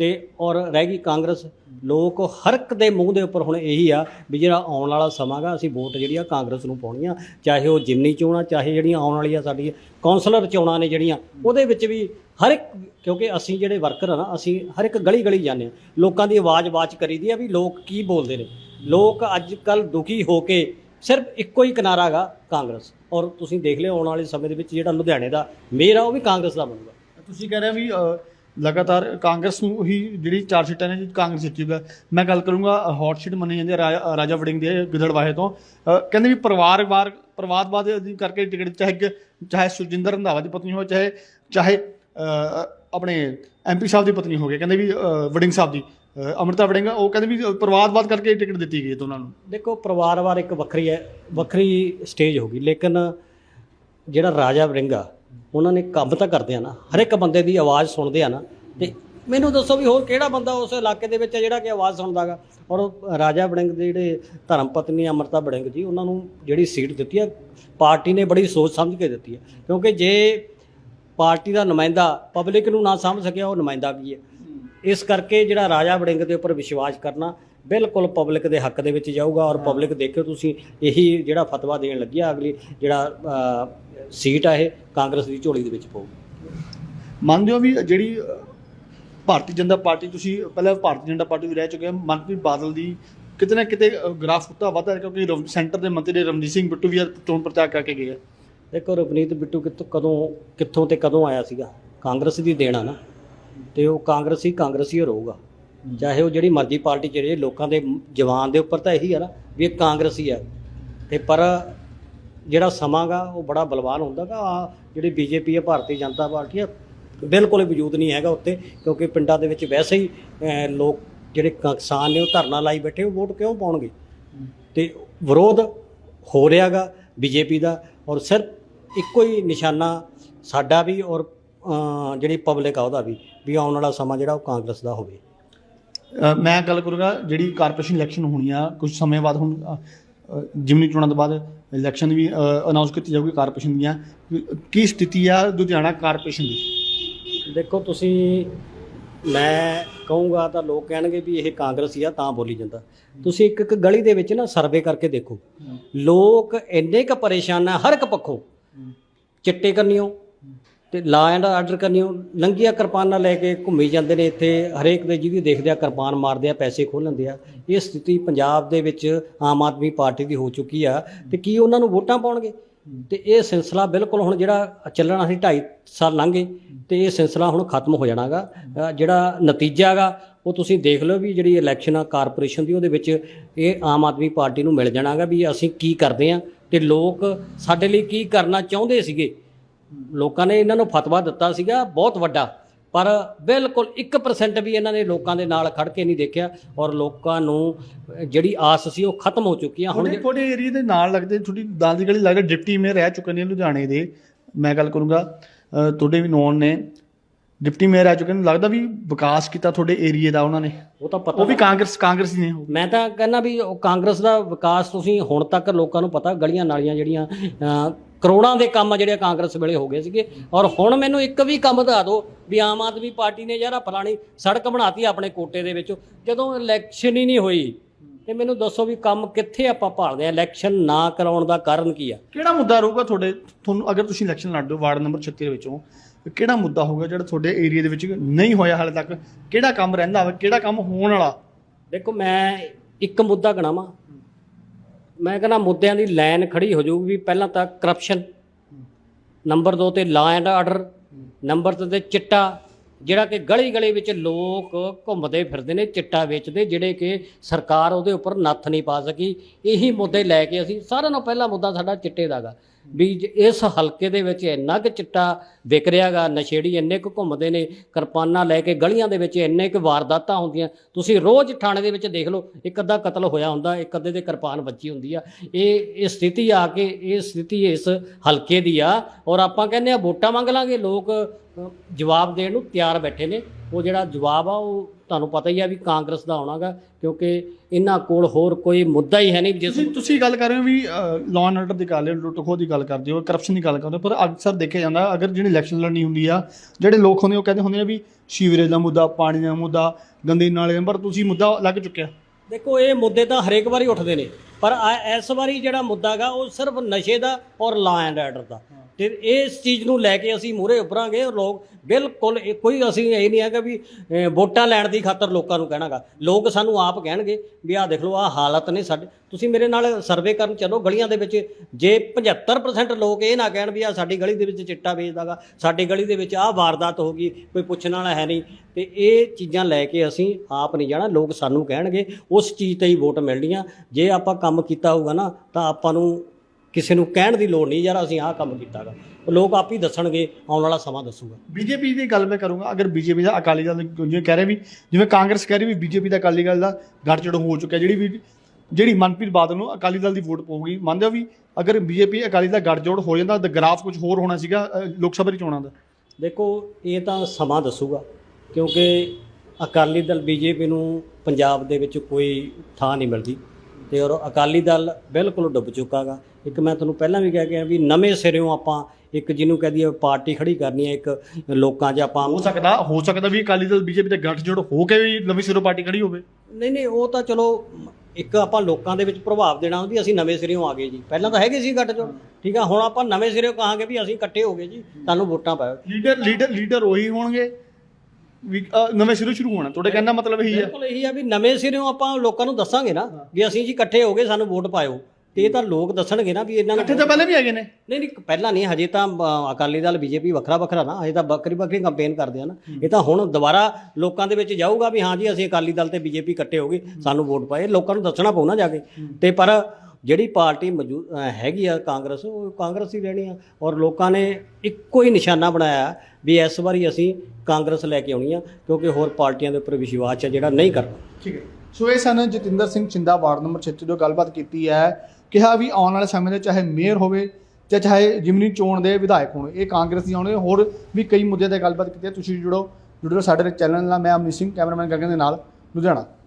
ਤੇ ਔਰ ਰਹਿ ਗਈ ਕਾਂਗਰਸ। ਲੋਕ ਹਰ ਇੱਕ ਦੇ ਮੂੰਹ ਦੇ ਉੱਪਰ ਹੁਣ ਇਹੀ ਆ ਵੀ ਜਿਹੜਾ ਆਉਣ ਵਾਲਾ ਸਮਾਂਗਾ ਅਸੀਂ ਵੋਟ ਜਿਹੜੀ ਆ ਕਾਂਗਰਸ ਨੂੰ ਪਾਉਣੀ ਆ, ਚਾਹੇ ਉਹ ਜਿਮਨੀ ਚੋਣਾਂ ਚਾਹੇ ਜਿਹੜੀਆਂ ਆਉਣ ਵਾਲੀਆਂ ਸਾਡੀ ਕੌਂਸਲਰ ਚੋਣਾਂ ਨੇ ਜਿਹੜੀਆਂ, ਉਹਦੇ ਵਿੱਚ ਵੀ ਹਰ ਇੱਕ, ਕਿਉਂਕਿ ਅਸੀਂ ਜਿਹੜੇ ਵਰਕਰ ਆ ਨਾ, ਅਸੀਂ ਹਰ ਇੱਕ ਗਲੀ ਗਲੀ ਜਾਂਦੇ ਆ। ਲੋਕਾਂ ਦੀ ਆਵਾਜ਼ ਆਵਾਜ਼ ਕਰੀਦੀ ਆ ਵੀ ਲੋਕ ਕੀ ਬੋਲਦੇ ਨੇ। ਲੋਕ ਅੱਜ ਕੱਲ ਦੁਖੀ ਹੋ ਕੇ ਸਿਰਫ ਇੱਕੋ ਹੀ ਕਿਨਾਰਾ ਹੈਗਾ ਕਾਂਗਰਸ। ਔਰ ਤੁਸੀਂ ਦੇਖ ਲਿਓ ਆਉਣ ਵਾਲੇ ਸਮੇਂ ਦੇ ਵਿੱਚ ਜਿਹੜਾ ਲੁਧਿਆਣੇ ਦਾ ਮੇਅਰ ਆ, ਉਹ ਵੀ ਕਾਂਗਰਸ ਦਾ ਬਣੂਗਾ। ਤੁਸੀਂ ਕਹਿ ਰਹੇ ਹੋ ਵੀ ਲਗਾਤਾਰ ਕਾਂਗਰਸ ਨੂੰ ਹੀ ਜਿਹੜੀ ਚਾਰ ਸੀਟਾਂ ਨੇ ਜੀ ਕਾਂਗਰਸ ਜਿੱਤੂਗਾ ਮੈਂ ਗੱਲ ਕਰੂੰਗਾ ਹੌਟ ਸੀਟ ਮੰਨੀ ਜਾਂਦੀ ਹੈ ਰਾਜਾ ਰਾਜਾ ਵੜਿੰਗ ਦੇ ਗਿੱਦੜਵਾਹੇ ਤੋਂ। ਕਹਿੰਦੇ ਵੀ ਪਰਿਵਾਰਵਾਰ ਪਰਿਵਾਰਵਾਦ ਦੀ ਕਰਕੇ ਟਿਕਟ ਚਾਹੇ ਚਾਹੇ ਸੁਰਜਿੰਦਰ ਰੰਧਾਵਾ ਦੀ ਪਤਨੀ ਹੋਵੇ ਚਾਹੇ ਚਾਹੇ ਅ, ਆਪਣੇ ਐਮਪੀ ਸਾਹਿਬ ਦੀ ਪਤਨੀ ਹੋ ਗਈ ਕਹਿੰਦੇ ਵੀ ਅ, ਵੜਿੰਗ ਸਾਹਿਬ ਦੀ ਅ, ਅੰਮ੍ਰਿਤਾ ਵੜਿੰਗ ਉਹ ਕਹਿੰਦੇ ਵੀ ਪਰਿਵਾਰਵਾਦ ਕਰਕੇ ਟਿਕਟ ਦਿੱਤੀ ਗਈ ਹੈ ਦੋਨਾਂ ਨੂੰ। ਦੇਖੋ ਪਰਿਵਾਰ ਵਾਰ ਇੱਕ ਵੱਖਰੀ ਹੈ ਵੱਖਰੀ ਸਟੇਜ ਹੋ ਗਈ ਲੇਕਿਨ ਜਿਹੜਾ ਰਾਜਾ ਵੜਿੰਗ ਆ ਉਹਨਾਂ ਨੇ ਕੰਮ ਤਾਂ ਕਰਦੇ ਆ ਨਾ ਹਰ ਇੱਕ ਬੰਦੇ ਦੀ ਆਵਾਜ਼ ਸੁਣਦੇ ਆ ਨਾ, ਤੇ ਮੈਨੂੰ ਦੱਸੋ ਵੀ ਹੋਰ ਕਿਹੜਾ ਬੰਦਾ ਉਸ ਇਲਾਕੇ ਦੇ ਵਿੱਚ ਹੈ ਜਿਹੜਾ ਕਿ ਆਵਾਜ਼ ਸੁਣਦਾਗਾ ਔਰ ਰਾਜਾ ਵੜਿੰਗ ਦੇ ਜਿਹੜੇ ਧਰਮ ਪਤਨੀ ਅਮਰਤਾ ਵੜਿੰਗ ਜੀ, ਉਹਨਾਂ ਨੂੰ ਜਿਹੜੀ ਸੀਟ ਦਿੱਤੀ ਹੈ ਪਾਰਟੀ ਨੇ ਬੜੀ ਸੋਚ ਸਮਝ ਕੇ ਦਿੱਤੀ ਹੈ ਕਿਉਂਕਿ ਜੇ ਪਾਰਟੀ ਦਾ ਨੁਮਾਇੰਦਾ ਪਬਲਿਕ ਨੂੰ ਨਾ ਸਮਝ ਸਕਿਆ, ਉਹ ਨੁਮਾਇੰਦਾ ਕੀ ਹੈ ਇਸ ਕਰਕੇ ਜਿਹੜਾ ਰਾਜਾ ਵੜਿੰਗ ਦੇ ਉੱਪਰ ਵਿਸ਼ਵਾਸ ਕਰਨਾ ਬਿਲਕੁਲ ਪਬਲਿਕ ਦੇ ਹੱਕ ਦੇ ਵਿੱਚ ਜਾਊਗਾ ਔਰ ਪਬਲਿਕ ਦੇਖਿਓ ਤੁਸੀਂ ਇਹੀ ਜਿਹੜਾ ਫਤਵਾ ਦੇਣ ਲੱਗੀ ਆ ਅਗਲੀ ਜਿਹੜਾ ਸੀਟ ਆ ਇਹ ਕਾਂਗਰਸ ਦੀ ਝੋਲੀ ਦੇ ਵਿੱਚ ਪਊਗੀ। ਮੰਨਦੇ ਹੋ ਵੀ ਜਿਹੜੀ ਭਾਰਤੀ ਜਨਤਾ ਪਾਰਟੀ ਤੁਸੀਂ ਪਹਿਲਾਂ ਭਾਰਤੀ ਜਨਤਾ ਪਾਰਟੀ ਵੀ ਰਹਿ ਚੁੱਕੇ ਹੋ ਮਨਪ੍ਰੀਤ ਬਾਦਲ ਦੀ ਕਿਤੇ ਨਾ ਕਿਤੇ ਗ੍ਰਾਫ ਉੱਤਾ ਵਧਦਾ ਹੈ ਕਿਉਂਕਿ ਸੈਂਟਰ ਦੇ ਮੰਤਰੀ ਰਮਨੀਤ ਸਿੰਘ ਬਿੱਟੂ ਵੀ ਚੋਣ ਪ੍ਰਚਾਰ ਕਰਕੇ ਗਏ ਆ। ਦੇਖੋ ਰਵਨੀਤ ਬਿੱਟੂ ਕਿੱਥੋਂ ਕਦੋਂ ਕਿੱਥੋਂ ਤੇ ਕਦੋਂ ਆਇਆ ਸੀਗਾ? ਕਾਂਗਰਸ ਦੀ ਦੇਣਾ ਨਾ। ਤੇ ਉਹ ਕਾਂਗਰਸੀ ਕਾਂਗਰਸੀ ਹੀ ਰਹੂਗਾ। ਚਾਹੇ ਉਹ ਜਿਹੜੀ ਮਰਜ਼ੀ ਪਾਰਟੀ ਚ ਰਹੇ ਲੋਕਾਂ ਦੇ ਜਵਾਨ ਦੇ ਉੱਪਰ ਤਾਂ ਇਹੀ ਆ ਨਾ ਵੀ ਇਹ ਕਾਂਗਰਸੀ ਆ। ਤੇ ਪਰ ਜਿਹੜਾ ਸਮਾਂਗਾ ਉਹ ਬੜਾ ਬਲਵਾਨ ਹੁੰਦਾਗਾ ਆ ਜਿਹੜੀ ਬੀਜੇਪੀ ਹੈ ਭਾਰਤੀ ਜਨਤਾ ਪਾਰਟੀ ਆ ਬਿਲਕੁਲ ਵਜੂਦ ਨਹੀਂ ਹੈਗਾ ਉੱਤੇ ਕਿਉਂਕਿ ਪਿੰਡਾਂ ਦੇ ਵਿੱਚ ਵੈਸੇ ਹੀ ਅਹ, ਲੋਕ ਜਿਹੜੇ ਕਿਸਾਨ ਨੇ ਉਹ ਧਰਨਾ ਲਾਈ ਬੈਠੇ ਉਹ ਵੋਟ ਕਿਉਂ ਪਾਉਣਗੇ? ਤੇ ਵਿਰੋਧ ਹੋ ਰਿਹਾਗਾ ਬੀਜੇਪੀ ਦਾ ਔਰ ਸਿਰਫ ਇੱਕੋ ਹੀ ਨਿਸ਼ਾਨਾ ਸਾਡਾ ਵੀ ਔਰ ਅ, ਜਿਹੜੀ ਪਬਲਿਕ ਆ ਉਹਦਾ ਵੀ ਵੀ ਆਉਣ ਵਾਲਾ ਸਮਾਂ ਜਿਹੜਾ ਉਹ ਕਾਂਗਰਸ ਦਾ ਹੋਵੇ। ਮੈਂ ਗੱਲ ਕਰੂੰਗਾ ਜਿਹੜੀ ਕਾਰਪੋਰੇਸ਼ਨ ਇਲੈਕਸ਼ਨ ਹੋਣੀ ਆ ਕੁਝ ਸਮੇਂ ਬਾਅਦ ਹੁਣ ਜਿਮਨੀ ਚੋਣਾਂ ਤੋਂ ਬਾਅਦ ਇਲੈਕਸ਼ਨ ਵੀ ਅਨਾਉਂਸ ਕੀਤੀ ਜਾਊਗੀ ਕਾਰਪੋਰੇਸ਼ਨ ਦੀਆਂ। ਕੀ ਸਥਿਤੀ ਆ ਲੁਧਿਆਣਾ ਕਾਰਪੋਰੇਸ਼ਨ ਦੀ? ਦੇਖੋ ਤੁਸੀਂ ਮੈਂ ਕਹੂੰਗਾ ਤਾਂ ਲੋਕ ਕਹਿਣਗੇ ਵੀ ਇਹ ਕਾਂਗਰਸੀ ਆ ਤਾਂ ਬੋਲੀ ਜਾਂਦਾ। ਤੁਸੀਂ ਇੱਕ ਇੱਕ ਗਲੀ ਦੇ ਵਿੱਚ ਨਾ ਸਰਵੇ ਕਰਕੇ ਦੇਖੋ। ਲੋਕ ਇੰਨੇ ਕੁ ਪਰੇਸ਼ਾਨ ਆ ਹਰ ਇੱਕ ਪੱਖੋਂ। ਚਿੱਟੇ ਕਰਨੀਓ ਤੇ ਲਾ ਐਂਡ ਆਰਡਰ ਕਰਨੀਓ ਨੰਗੀਆਂ ਕਿਰਪਾਨਾਂ ਲੈ ਕੇ ਘੁੰਮੀ ਜਾਂਦੇ ਨੇ ਇੱਥੇ ਹਰੇਕ ਦੇ ਜਿਹਦੀ ਦੇਖਦੇ ਆ ਕਿਰਪਾਨ ਮਾਰਦੇ ਆ ਪੈਸੇ ਖੋਹ ਲੈਂਦੇ ਆ। ਇਹ ਸਥਿਤੀ ਪੰਜਾਬ ਦੇ ਵਿੱਚ ਆਮ ਆਦਮੀ ਪਾਰਟੀ ਦੀ ਹੋ ਚੁੱਕੀ ਆ ਤੇ ਕੀ ਉਹਨਾਂ ਨੂੰ ਵੋਟਾਂ ਪਾਉਣਗੇ? ਤੇ ਇਹ ਸਿਲਸਿਲਾ ਬਿਲਕੁਲ ਹੁਣ ਜਿਹੜਾ ਚੱਲਣਾ ਸੀ 2.5 ਸਾਲ ਲੰਘੇ ਤੇ ਇਹ ਸਿਲਸਿਲਾ ਹੁਣ ਖਤਮ ਹੋ ਜਾਣਾਗਾ। ਅ, ਜਿਹੜਾ ਨਤੀਜਾ ਹੈਗਾ ਉਹ ਤੁਸੀਂ ਦੇਖ ਲਓ ਵੀ ਜਿਹੜੀ ਇਲੈਕਸ਼ਨ ਆ ਕਾਰਪੋਰੇਸ਼ਨ ਦੀ ਉਹਦੇ ਵਿੱਚ ਇਹ ਆਮ ਆਦਮੀ ਪਾਰਟੀ ਨੂੰ ਮਿਲ ਜਾਣਾਗਾ ਵੀ ਅਸੀਂ ਕੀ ਕਰਦੇ ਆ ਤੇ ਲੋਕ ਸਾਡੇ ਲਈ ਕੀ ਕਰਨਾ ਚਾਹੁੰਦੇ ਸੀਗੇ। ਲੋਕਾਂ ਨੇ ਇਹਨਾਂ ਨੂੰ ਫਤਵਾ ਦਿੱਤਾ ਸੀਗਾ ਬਹੁਤ ਵੱਡਾ। ਪਰ ਬਿਲਕੁਲ 1% ਵੀ ਇਹਨਾਂ ਨੇ ਲੋਕਾਂ ਦੇ ਨਾਲ ਖੜ ਕੇ ਨਹੀਂ ਦੇਖਿਆ ਔਰ ਲੋਕਾਂ ਨੂੰ ਜਿਹੜੀ ਆਸ ਸੀ ਉਹ ਖਤਮ ਹੋ ਚੁੱਕੀ ਆ। ਹੁਣ ਤੁਹਾਡੇ ਏਰੀਆ ਦੇ ਨਾਲ ਲੱਗਦੇ ਤੁਹਾਡੀ ਦਾਲ ਦੀ ਗਲੀ ਲੱਗਦਾ ਡਿਪਟੀ ਮੇਅਰ ਰਹਿ ਚੁੱਕੇ ਨੇ ਲੁਧਿਆਣੇ ਦੇ ਮੈਂ ਗੱਲ ਕਰੂੰਗਾ ਤੁਹਾਡੇ ਵੀ ਨੌਨ ਨੇ। ਡਿਪਟੀ ਮੇਅਰ ਰਹਿ ਚੁੱਕੇ ਨੇ ਲੱਗਦਾ ਵੀ ਵਿਕਾਸ ਕੀਤਾ ਤੁਹਾਡੇ ਏਰੀਆ ਦਾ ਉਹਨਾਂ ਨੇ। ਉਹ ਤਾਂ ਪਤਾ ਉਹ ਵੀ ਕਾਂਗਰਸ ਕਾਂਗਰਸੀ ਨੇ ਮੈਂ ਤਾਂ ਕਹਿੰਦਾ ਵੀ ਉਹ ਕਾਂਗਰਸ ਦਾ ਵਿਕਾਸ ਤੁਸੀਂ ਹੁਣ ਤੱਕ ਲੋਕਾਂ ਨੂੰ ਪਤਾ ਗਲੀਆਂ ਨਾਲੀਆਂ ਜਿਹੜੀਆਂ ਕਰੋੜਾਂ ਦੇ ਕੰਮ ਆ ਜਿਹੜੇ ਕਾਂਗਰਸ ਵੇਲੇ ਹੋ ਗਏ ਸੀਗੇ। ਔਰ ਹੁਣ ਮੈਨੂੰ ਇੱਕ ਵੀ ਕੰਮ ਦਿਖਾ ਦਿਓ ਵੀ ਆਮ ਆਦਮੀ ਪਾਰਟੀ ਨੇ ਯਾਰ ਆਹ ਫਲਾਣੀ ਸੜਕ ਬਣਾਤੀ ਆਪਣੇ ਕੋਟੇ ਦੇ ਵਿੱਚ। ਜਦੋਂ ਇਲੈਕਸ਼ਨ ਹੀ ਨਹੀਂ ਹੋਈ ਤੇ ਮੈਨੂੰ ਦੱਸੋ ਵੀ ਕੰਮ ਕਿੱਥੇ ਆਪਾਂ ਭਾਲਦੇ ਆ ਇਲੈਕਸ਼ਨ ਨਾ ਕਰਾਉਣ ਦਾ ਕਾਰਨ ਕੀ ਆ? ਕਿਹੜਾ ਮੁੱਦਾ ਰਹੂਗਾ ਤੁਹਾਡੇ? ਤੁਹਾਨੂੰ ਅਗਰ ਤੁਸੀਂ ਇਲੈਕਸ਼ਨ ਲੜਦੇ ਹੋ ਵਾਰਡ ਨੰਬਰ 36 ਦੇ ਵਿੱਚੋਂ ਕਿਹੜਾ ਮੁੱਦਾ ਹੋਊਗਾ ਜਿਹੜਾ ਤੁਹਾਡੇ ਏਰੀਆ ਦੇ ਵਿੱਚ ਨਹੀਂ ਹੋਇਆ ਹਾਲੇ ਤੱਕ? ਕਿਹੜਾ ਕੰਮ ਰਹਿੰਦਾ ਵਾ? ਕਿਹੜਾ ਕੰਮ ਹੋਣ ਵਾਲਾ? ਦੇਖੋ ਮੈਂ ਇੱਕ ਮੁੱਦਾ ਗਣਾਵਾਂ। ਮੈਂ ਕਹਿੰਦਾ ਮੁੱਦਿਆਂ ਦੀ ਲਾਈਨ ਖੜੀ ਹੋ ਜਾਊਗੀ ਵੀ ਪਹਿਲਾਂ ਤਾਂ ਕਰਪਸ਼ਨ ਨੰਬਰ 2 ਤੇ ਲਾ ਐਂਡ ਆਰਡਰ ਨੰਬਰ 3 ਤੇ ਚਿੱਟਾ, ਜਿਹੜਾ ਕਿ ਗਲੀ ਗਲੀ ਵਿੱਚ ਲੋਕ ਘੁੰਮਦੇ ਫਿਰਦੇ ਨੇ, ਚਿੱਟਾ ਵੇਚਦੇ, ਜਿਹੜੇ ਕਿ ਸਰਕਾਰ ਉਹਦੇ ਉੱਪਰ ਨੱਥ ਨਹੀਂ ਪਾ ਸਕੀ। ਇਹੀ ਮੁੱਦੇ ਲੈ ਕੇ ਅਸੀਂ ਸਾਰਿਆਂ ਨਾਲੋਂ ਪਹਿਲਾ ਮੁੱਦਾ ਸਾਡਾ ਚਿੱਟੇ ਦਾਗਾ ਵੀ ਜ- ਇਸ ਹਲਕੇ ਦੇ ਵਿੱਚ ਇੰਨਾ ਕੁ ਚਿੱਟਾ ਵਿਕ ਰਿਹਾਗਾ, ਨਸ਼ੇੜੀ ਇੰਨੇ ਕੁ ਘੁੰਮਦੇ ਨੇ, ਕਿਰਪਾਨਾਂ ਲੈ ਕੇ ਗਲੀਆਂ ਦੇ ਵਿੱਚ ਇੰਨੇ ਕੁ ਵਾਰਦਾਤਾਂ ਹੁੰਦੀਆਂ, ਤੁਸੀਂ ਰੋਜ਼ ਥਾਣੇ ਦੇ ਵਿੱਚ ਦੇਖ ਲਓ, ਇੱਕ ਅੱਧਾ ਕਤਲ ਹੋਇਆ ਹੁੰਦਾ, ਇੱਕ ਅੱਧੇ ਦੇ ਕਿਰਪਾਨ ਵੱਜੀ ਹੁੰਦੀ ਆ। ਇਹ ਇਹ ਸਥਿਤੀ ਆ ਕੇ, ਇਹ ਸਥਿਤੀ ਇਸ ਹਲਕੇ ਦੀ ਆ, ਔਰ ਆਪਾਂ ਕਹਿੰਦੇ ਆ ਵੋਟਾਂ ਮੰਗ ਲਾਂਗੇ, ਲੋਕ ਜਵਾਬ ਦੇਣ ਨੂੰ ਤਿਆਰ ਬੈਠੇ ਨੇ। ਉਹ ਜਿਹੜਾ ਜਵਾਬ ਆ ਉਹ ਤੁਹਾਨੂੰ ਪਤਾ ਹੀ ਆ ਵੀ ਕਾਂਗਰਸ ਦਾ ਆਉਣਾਗਾ ਕਿਉਂਕਿ ਇਹਨਾਂ ਕੋਲ ਹੋਰ ਕੋਈ ਮੁੱਦਾ ਹੀ ਹੈ ਨਹੀਂ ਜਿਸ ਤੁਸੀਂ ਤੁਸੀਂ ਗੱਲ ਕਰ ਰਹੇ ਹੋ ਵੀ ਲਾਅ ਐਂਡ ਆਰਡਰ ਦੀ ਗੱਲ ਹੈ ਲੁੱਟ ਖੋਹ ਦੀ ਗੱਲ ਕਰਦੇ ਹੋ ਕਰਪਸ਼ਨ ਦੀ ਗੱਲ ਕਰਦੇ ਹੋ ਪਰ ਅਕਸਰ ਦੇਖਿਆ ਜਾਂਦਾ ਅਗਰ ਜਿਹੜੀ ਇਲੈਕਸ਼ਨ ਲੜਨੀ ਹੁੰਦੀ ਆ ਜਿਹੜੇ ਲੋਕ ਹੁੰਦੇ ਉਹ ਕਹਿੰਦੇ ਹੁੰਦੇ ਨੇ ਵੀ ਸੀਵਰੇਜ ਦਾ ਮੁੱਦਾ ਪਾਣੀ ਦਾ ਮੁੱਦਾ ਗੰਦੇ ਨਾਲੇ ਦਾ ਪਰ ਤੁਸੀਂ ਮੁੱਦਾ ਲੱਗ ਚੁੱਕਿਆ। ਦੇਖੋ ਇਹ ਮੁੱਦੇ ਤਾਂ ਹਰੇਕ ਵਾਰੀ ਉੱਠਦੇ ਨੇ ਪਰ ਆ- ਇਸ ਵਾਰੀ ਜਿਹੜਾ ਮੁੱਦਾ ਗਾ ਉਹ ਸਿਰਫ ਨਸ਼ੇ ਦਾ ਔਰ ਲਾ ਐਂਡ ਆਰਡਰ ਦਾ। ਤੇ ਇਸ ਚੀਜ਼ ਨੂੰ ਲੈ ਕੇ ਅਸੀਂ ਮੂਹਰੇ ਉਭਰਾਂਗੇ ਔਰ ਲੋਕ ਬਿਲਕੁਲ ਇਹ- ਕੋਈ ਅਸੀਂ ਇਹ ਨਹੀਂ ਹੈਗਾ ਵੀ ਅਹ, ਵੋਟਾਂ ਲੈਣ ਦੀ ਖਾਤਰ ਲੋਕਾਂ ਨੂੰ ਕਹਿਣਾਗਾ। ਲੋਕ ਸਾਨੂੰ ਆਪ ਕਹਿਣਗੇ ਵੀ ਆਹ ਦੇਖ ਲਓ ਆਹ ਹਾਲਤ ਨੇ ਸਾਡੇ। ਤੁਸੀਂ ਮੇਰੇ ਨਾਲ ਸਰਵੇ ਕਰਨ ਚੱਲੋ ਗਲੀਆਂ ਦੇ ਵਿੱਚ ਜੇ 75% ਲੋਕ ਇਹ ਨਾ ਕਹਿਣ ਵੀ ਆ ਸਾਡੀ ਗਲੀ ਦੇ ਵਿੱਚ ਚਿੱਟਾ ਵੇਚਦਾਗਾ ਸਾਡੀ ਗਲੀ ਦੇ ਵਿੱਚ ਆਹ ਵਾਰਦਾਤ ਹੋ ਗਈ ਕੋਈ ਪੁੱਛਣ ਵਾਲਾ ਹੈ ਨਹੀਂ। ਤੇ ਇਹ ਚੀਜ਼ਾਂ ਲੈ ਕੇ ਅਸੀਂ ਆਪ ਨਹੀਂ ਜਾਣਾ ਲੋਕ ਸਾਨੂੰ ਕਹਿਣਗੇ ਉਸ ਚੀਜ਼ ਤੇ ਹੀ ਵੋਟ ਮਿਲਣੀ ਆ ਜੇ ਆਪਾਂ ਕੰਮ ਕੀਤਾ ਹੋਊਗਾ ਨਾ ਤਾਂ ਆਪਾਂ ਨੂੰ ਕਿਸੇ ਨੂੰ ਕਹਿਣ ਦੀ ਲੋੜ ਨਹੀਂ ਯਾਰ ਅਸੀਂ ਆਹ ਕੰਮ ਕੀਤਾਗਾ। ਲੋਕ ਆਪ ਹੀ ਦੱਸਣਗੇ ਆਉਣ ਵਾਲਾ ਸਮਾਂ ਦੱਸੂਗਾ। ਬੀਜੇਪੀ ਦੀ ਗੱਲ ਮੈਂ ਕਰੂੰਗਾ ਅਗਰ ਬੀਜੇਪੀ ਦਾ ਅਕਾਲੀ ਦਲ ਜਿਵੇਂ ਕਹਿ ਰਹੇ ਵੀ ਜਿਵੇਂ ਕਾਂਗਰਸ ਕਹਿ ਰਹੀ ਵੀ ਬੀਜੇਪੀ ਦਾ ਅਕਾਲੀ ਦਲ ਦਾ ਗੱਠਜੋੜ ਹੋ ਚੁੱਕਿਆ ਜਿਹੜੀ ਵੀ ਜਿਹੜੀ ਮਨਪ੍ਰੀਤ ਬਾਦਲ ਨੂੰ ਅਕਾਲੀ ਦਲ ਦੀ ਵੋਟ ਪਊਗੀ ਮੰਨਦੇ ਹੋ ਵੀ ਅਗਰ ਬੀਜੇਪੀ ਅਕਾਲੀ ਦਾ ਗੱਠਜੋੜ ਹੋ ਜਾਂਦਾ ਤਾਂ ਗ੍ਰਾਫ ਕੁਝ ਹੋਰ ਹੋਣਾ ਸੀਗਾ ਲੋਕ ਸਭਾ ਦੀ ਚੋਣਾਂ ਦਾ। ਦੇਖੋ ਇਹ ਤਾਂ ਸਮਾਂ ਦੱਸੂਗਾ ਕਿਉਂਕਿ ਅਕਾਲੀ ਦਲ ਬੀਜੇਪੀ ਨੂੰ ਪੰਜਾਬ ਦੇ ਵਿੱਚ ਕੋਈ ਥਾਂ ਨਹੀਂ ਮਿਲਦੀ। ਤੇ ਔਰ ਅਕਾਲੀ ਦਲ ਬਿਲਕੁਲ ਡੁੱਬ ਚੁੱਕਾਗਾ। ਇੱਕ ਮੈਂ ਤੁਹਾਨੂੰ ਪਹਿਲਾਂ ਵੀ ਕਹਿ ਗਿਆ ਵੀ ਨਵੇਂ ਸਿਰਿਓਂ ਆਪਾਂ ਇੱਕ ਜਿਹਨੂੰ ਕਹਦੀ ਪਾਰਟੀ ਖੜੀ ਕਰਨੀ ਹੈ ਇੱਕ ਲੋਕਾਂ 'ਚ ਆਪਾਂ ਹੋ ਸਕਦਾ ਹੋ ਸਕਦਾ ਵੀ ਅਕਾਲੀ ਦਲ ਬੀਜੇਪੀ ਦੇ ਗੱਠਜੋੜ ਹੋ ਕੇ ਵੀ ਨਵੀਂ ਸਿਰੋਂ ਪਾਰਟੀ ਖੜੀ ਹੋਵੇ। ਨਹੀਂ ਨਹੀਂ ਉਹ ਤਾਂ ਚਲੋ ਇੱਕ ਆਪਾਂ ਲੋਕਾਂ ਦੇ ਵਿੱਚ ਪ੍ਰਭਾਵ ਦੇਣਾ ਵੀ ਅਸੀਂ ਨਵੇਂ ਸਿਰਿਓਂ ਆ ਗਏ ਜੀ। ਪਹਿਲਾਂ ਤਾਂ ਹੈਗੇ ਸੀ ਗੱਠਜੋੜ ਠੀਕ ਆ ਹੁਣ ਆਪਾਂ ਨਵੇਂ ਸਿਰਿਓਂ ਕਹਾਂਗੇ ਵੀ ਅਸੀਂ ਇਕੱਠੇ ਹੋ ਗਏ ਜੀ ਸਾਨੂੰ ਵੋਟਾਂ ਪਾਓ ਲੀਡਰ ਲੀਡਰ ਲੀਡਰ ਉਹੀ ਹੋਣਗੇ। ਵੀ ਅ, ਨਵੇਂ ਸਿਰੋਂ ਸ਼ੁਰੂ ਹੋਣਾ। ਤੁਹਾਡੇ ਕਹਿਣ ਦਾ ਮਤਲਬ ਇਹੀ ਹੈ ਬਿਲਕੁਲ ਇਹੀ ਆ ਵੀ ਨਵੇਂ ਸਿਰਿਓਂ ਆਪਾਂ ਲੋਕਾਂ ਨੂੰ ਦੱਸਾਂਗੇ ਨਾ ਵੀ ਅਸੀਂ ਜੀ ਇਕੱਠੇ ਹੋ ਗਏ ਸਾਨੂੰ ਵੋਟ ਪਾਇਓ। ਤੇ ਇਹ ਤਾਂ ਲੋਕ ਦੱਸਣਗੇ ਨਾ ਵੀ ਇਹਨਾਂ ਨੂੰ ਇਕੱਠੇ ਤਾਂ ਪਹਿਲੇ ਵੀ ਹੈਗੇ ਨੇ। ਨਹੀਂ ਨਹੀਂ ਪਹਿਲਾਂ ਨਹੀਂ ਹਜੇ ਤਾਂ ਅ, ਅਕਾਲੀ ਦਲ ਬੀਜੇਪੀ ਵੱਖਰਾ ਵੱਖਰਾ ਨਾ ਹਜੇ ਤਾਂ ਵੱਖਰੀ ਵੱਖਰੀ ਕੰਪੇਨ ਕਰਦੇ ਆ ਨਾ। ਇਹ ਤਾਂ ਹੁਣ ਦੁਬਾਰਾ ਲੋਕਾਂ ਦੇ ਵਿੱਚ ਜਾਊਗਾ ਵੀ ਹਾਂ ਜੀ ਅਸੀਂ ਅਕਾਲੀ ਦਲ ਤੇ ਬੀਜੇਪੀ ਇਕੱਠੇ ਹੋ ਗਏ ਸਾਨੂੰ ਵੋਟ ਪਾਏ। ਲੋਕਾਂ ਨੂੰ ਦੱਸਣਾ ਪਊ ਨਾ ਜਾ ਕੇ। ਤੇ ਪਰ ਜਿਹੜੀ ਪਾਰਟੀ ਮੌਜੂਦ ਹੈਗੀ ਆ ਕਾਂਗਰਸ, ਉਹ ਕਾਂਗਰਸ ਹੀ ਰਹਿਣੀ ਆ। ਔਰ ਲੋਕਾਂ ਨੇ ਇੱਕੋ ਹੀ ਨਿਸ਼ਾਨਾ ਬਣਾਇਆ ਵੀ ਇਸ ਵਾਰੀ ਅਸੀਂ ਕਾਂਗਰਸ ਲੈ ਕੇ ਆਉਣੀ ਆ, ਕਿਉਂਕਿ ਹੋਰ ਪਾਰਟੀਆਂ ਦੇ ਉੱਪਰ ਵਿਸ਼ਵਾਸ ਹੈ ਜਿਹੜਾ ਨਹੀਂ ਕਰਨਾ। ਠੀਕ ਹੈ। ਸੋ ਇਹ ਸਨ ਜਤਿੰਦਰ ਸਿੰਘ ਚਿੰਦਾ ਵਾਰਡ ਨੰਬਰ 36 ਤੋਂ ਗੱਲਬਾਤ ਕੀਤੀ ਹੈ। ਕਿਹਾ ਵੀ ਆਉਣ ਵਾਲੇ ਸਮੇਂ ਦੇ ਚਾਹੇ ਮੇਅਰ ਹੋਵੇ ਜਾਂ ਚਾਹੇ ਜਿਮਨੀ ਚੋਣ ਦੇ ਵਿਧਾਇਕ ਹੋਣ, ਇਹ ਕਾਂਗਰਸ ਦੀ ਆਉਣੇ ਹੋਰ ਵੀ ਕਈ ਮੁੱਦਿਆਂ ਤੇ ਗੱਲਬਾਤ ਕੀਤੀ ਹੈ। ਤੁਸੀਂ ਜੁੜੋ ਜੁੜੋ ਸਾਡੇ ਚੈਨਲ ਨਾਲ। ਮੈਂ ਅਮਨੀਤ ਸਿੰਘ, ਕੈਮਰਾਮੈਨ ਗਗਨ ਦੇ ਨਾਲ, ਲੁਧਿਆਣਾ।